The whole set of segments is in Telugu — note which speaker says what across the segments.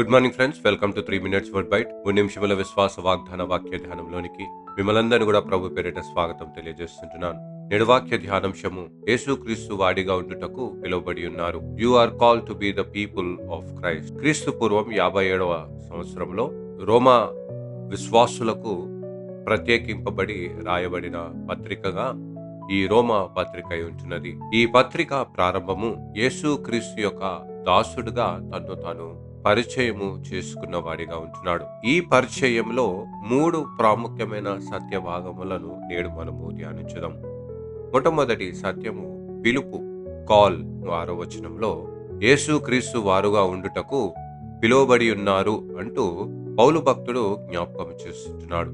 Speaker 1: Good morning friends welcome to three minutes word bite మూడు నిమిషముల విశ్వాస వాగ్దాన వాక్య ధ్యానంలోనికి మిమ్మల్ందరినీ కూడా ప్రభు పేరిట స్వాగతం తెలియజేస్తుంటున్నాను. నేడు వాక్య ధ్యానాంశము యేసుక్రీస్తు వాడిగా ఉండుటకు పిలువబడి ఉన్నారు. You are call to be the people of Christ క్రీస్తు పూర్వం యాభై ఏడవ సంవత్సరంలో రోమా విశ్వాసులకు ప్రత్యేకింపబడి రాయబడిన పత్రికగా ఈ రోమా పత్రిక అయి ఉంటున్నది. ఈ పత్రిక ప్రారంభము యేసు క్రీస్తు యొక్క దాసుడుగా తను తాను పరిచయము చేసుకున్న వాడిగా ఉంటున్నాడు. ఈ పరిచయంలో మూడు ప్రాముఖ్యమైన సత్య భాగములను నేడు మనము ధ్యానించుదాం. మొట్టమొదటి సత్యము పిలుపు కాల్ ఆరో వచనంలో యేసు క్రీస్తు వారుగా ఉండుటకు పిలువబడి ఉన్నారు అంటూ పౌలు భక్తుడు జ్ఞాపకం చేస్తున్నాడు.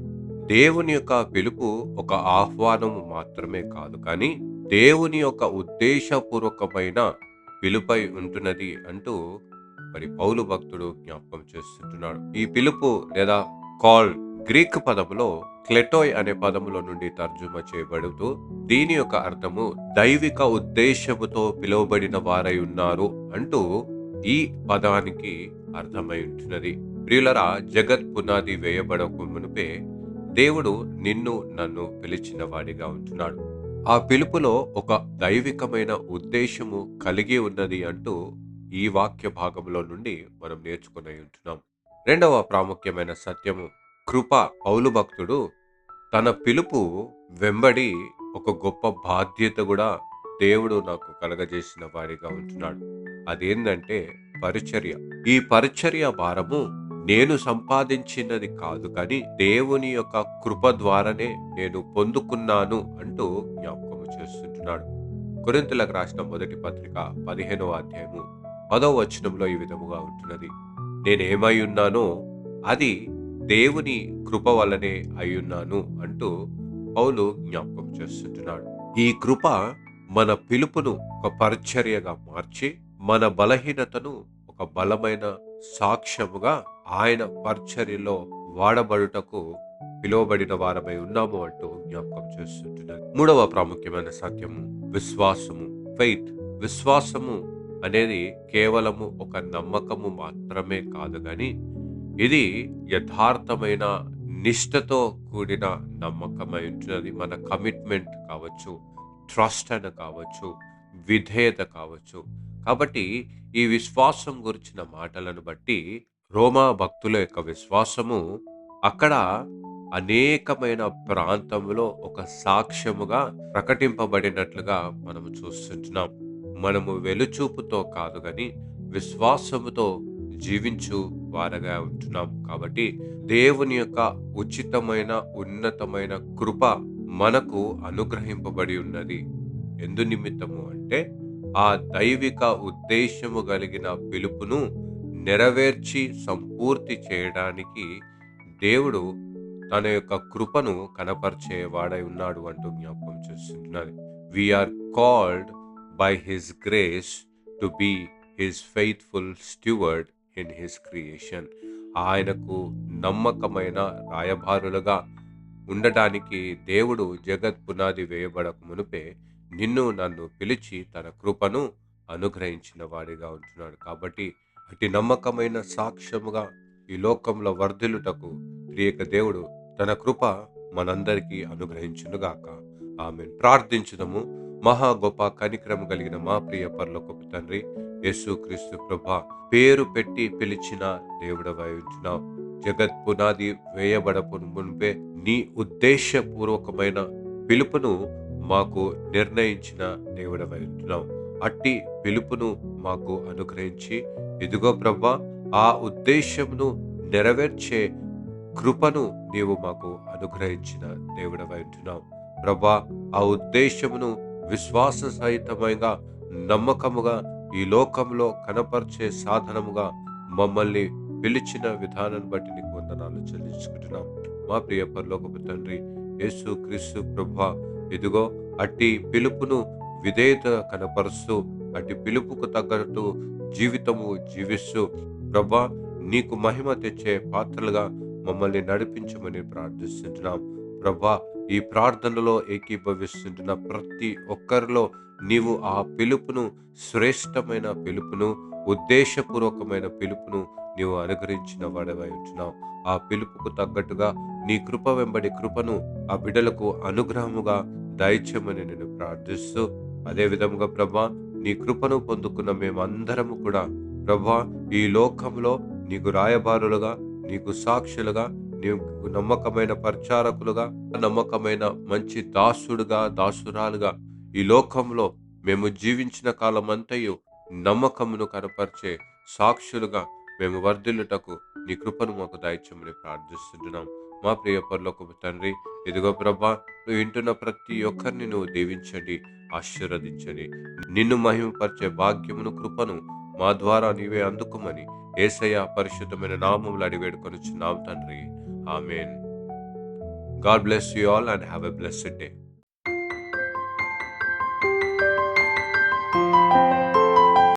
Speaker 1: దేవుని యొక్క పిలుపు ఒక ఆహ్వానము మాత్రమే కాదు కానీ దేవుని యొక్క ఉద్దేశపూర్వకమైన పిలుపై ఉంటున్నది అంటూ మరి పౌలు భక్తుడు జ్ఞాపకం చేస్తుంటున్నాడు. ఈ పిలుపు లేదా కాల్ గ్రీక్ పదములో క్లెటోయ్ అనే పదములో నుండి తర్జుమా చేయబడుతూ దీని యొక్క అర్థము దైవిక ఉద్దేశముతో పిలువబడిన వారై ఉన్నారు అంటూ ఈ పదానికి అర్థమై ఉంటున్నది. ప్రియులరా జగత్ పునాది వేయబడక మునిపే దేవుడు నిన్ను నన్ను పిలిచిన వాడిగా ఉంటున్నాడు. ఆ పిలుపులో ఒక దైవికమైన ఉద్దేశము కలిగి ఉన్నది అంటూ ఈ వాక్య భాగంలో నుండి మనం నేర్చుకుని ఉంటున్నాం. రెండవ ప్రాముఖ్యమైన సత్యము కృప పౌలు భక్తుడు తన పిలుపు వెంబడి ఒక గొప్ప బాధ్యత కూడా దేవుడు నాకు కలగజేసిన వాడిగా ఉంటున్నాడు. అదేంటంటే పరిచర్య. ఈ పరిచర్య భారము నేను సంపాదించినది కాదు కానీ దేవుని యొక్క కృప ద్వారానే నేను పొందుకున్నాను అంటూ జ్ఞాపకం చేస్తుంటున్నాడు. కొరింతలకు రాసిన మొదటి పత్రిక పదిహేనవ అధ్యాయము పదో వచనంలో ఈ విధముగా ఉంటున్నది. నేనేమై ఉన్నానో అది దేవుని కృప వల్లనే అయ్యున్నాను అంటూ పౌలు జ్ఞాపకం చేస్తుంటున్నాడు. ఈ కృప మన పిలుపును ఒక పరిచర్యగా మార్చి మన బలహీనతను ఒక బలమైన సాక్ష్యముగా ఆయన పరిచర్యలో వాడబడుటకు పిలువబడిన వారమై ఉన్నాము అంటూ జ్ఞాపకం చేస్తుంటున్నది మూడవ ప్రాముఖ్యమైన సత్యము విశ్వాసము. ఫెయిత్ విశ్వాసము అనేది కేవలము ఒక నమ్మకము మాత్రమే కాదు కానీ ఇది యథార్థమైన నిష్ఠతో కూడిన నమ్మకమై ఉంటున్నది. మన కమిట్మెంట్ కావచ్చు ట్రస్ట్ అని కావచ్చు విధేయత కావచ్చు. కాబట్టి ఈ విశ్వాసం గురించిన మాటలను బట్టి రోమా భక్తుల యొక్క విశ్వాసము అక్కడ అనేకమైన ప్రాంతంలో ఒక సాక్ష్యముగా ప్రకటింపబడినట్లుగా మనము చూస్తుంటున్నాం. మనము వెలుచూపుతో కాదు కానీ విశ్వాసముతో జీవించు వారగా ఉంటున్నాం. కాబట్టి దేవుని యొక్క ఉచితమైన ఉన్నతమైన కృప మనకు అనుగ్రహింపబడి ఉన్నది. ఎందు నిమిత్తము అంటే ఆ దైవిక ఉద్దేశము కలిగిన పిలుపును నెరవేర్చి సంపూర్తి చేయడానికి దేవుడు తన యొక్క కృపను కనపరిచేవాడై ఉన్నాడు అంటూ జ్ఞాపకం చేస్తున్నది. We are called by his grace to be his faithful steward in his creation ఆయనకు నమ్మకమైన రాయభారులుగా ఉండటానికి దేవుడు జగత్ పునాది వేయబడక మునిపే నిన్ను నన్ను పిలిచి తన కృపను అనుగ్రహించిన వాడిగా ఉంటున్నాడు. కాబట్టి అతి నమ్మకమైన సాక్ష్యముగా ఈ లోకంలో వర్ధిల్లుటకు త్రియక దేవుడు తన కృప మనందరికీ అనుగ్రహించునుగాక. ఆమె ప్రార్థించుదము. మహా గొప్ప కనిక్రమ కలిగిన మా ప్రియ పర్లోకపు తండ్రి యేసు క్రీస్తు ప్రభ పేరు పెట్టి పిలిచిన దేవుడవై ఉంటున్నావు జగత్ పునాది వేయబడపు మునిపే నీ ఉద్దేశపూర్వకమైన పిలుపును మాకు నిర్ణయించిన దేవుడవై ఉంటున్నావు అట్టి పిలుపును మాకు అనుగ్రహించి ఇదిగో ప్రభా ఆ ఉద్దేశమును నెరవేర్చే కృపను నీవు మాకు అనుగ్రహించిన దేవుడవై ఉంటున్నావు ప్రభా ఆ ఉద్దేశమును విశ్వాస సహితమైన నమ్మకముగా ఈ లోకంలో కనపరిచే సాధనముగా మమ్మల్ని పిలిచిన విధానాన్ని బట్టి నీకు వందనాలు చెల్లించుకుంటున్నాం. మా ప్రియ పరలోకపు తండ్రి యేసు క్రీస్తు ప్రభా ఇదిగో అట్టి పిలుపును విధేయత కనపరుస్తూ అట్టి పిలుపుకు తగ్గట్టు జీవితము జీవిస్తూ ప్రభా నీకు మహిమ తెచ్చే పాత్రలుగా మమ్మల్ని నడిపించమని ప్రార్థిస్తున్నాం ప్రభా ఈ ప్రార్థనలో ఏకీభవిస్తుంటున్న ప్రతి ఒక్కరిలో నీవు ఆ పిలుపును శ్రేష్టమైన పిలుపును ఉద్దేశపూర్వకమైన పిలుపును నీవు అనుగ్రహించిన వాడవై ఉంటున్నావు. ఆ పిలుపుకు తగ్గట్టుగా నీ కృప వెంబడి కృపను ఆ బిడ్డలకు అనుగ్రహముగా దయచేయమని నేను ప్రార్థిస్తూ అదే విధముగా ప్రభా నీ కృపను పొందుకున్న మేమందరము కూడా ప్రభా ఈ లోకంలో నీకు రాయబారులుగా నీకు సాక్షులుగా నీకు నమ్మకమైన ప్రచారకులుగా నమ్మకమైన మంచి దాసుడుగా దాసురాలుగా ఈ లోకంలో మేము జీవించిన కాలమంతయు నమ్మకమును కనపరిచే సాక్షులుగా మేము వర్ధిల్లుటకు నీ కృపను మాకు దయచమని ప్రార్థిస్తుంటున్నాం. మా ప్రియ పరలోకపు తండ్రి ఇదిగో ప్రభా నువ్వు వింటున్న ప్రతి ఒక్కరిని నువ్వు దీవించండి ఆశీర్వదించండి. నిన్ను మహిమపరిచే భాగ్యమును కృపను మా ద్వారా నీవే అందుకోమని ఏసయ్య పరిశుద్ధమైన నామములు అడివేడుకొని చున్నాం తండ్రి. Amen. God bless you all and have a blessed day.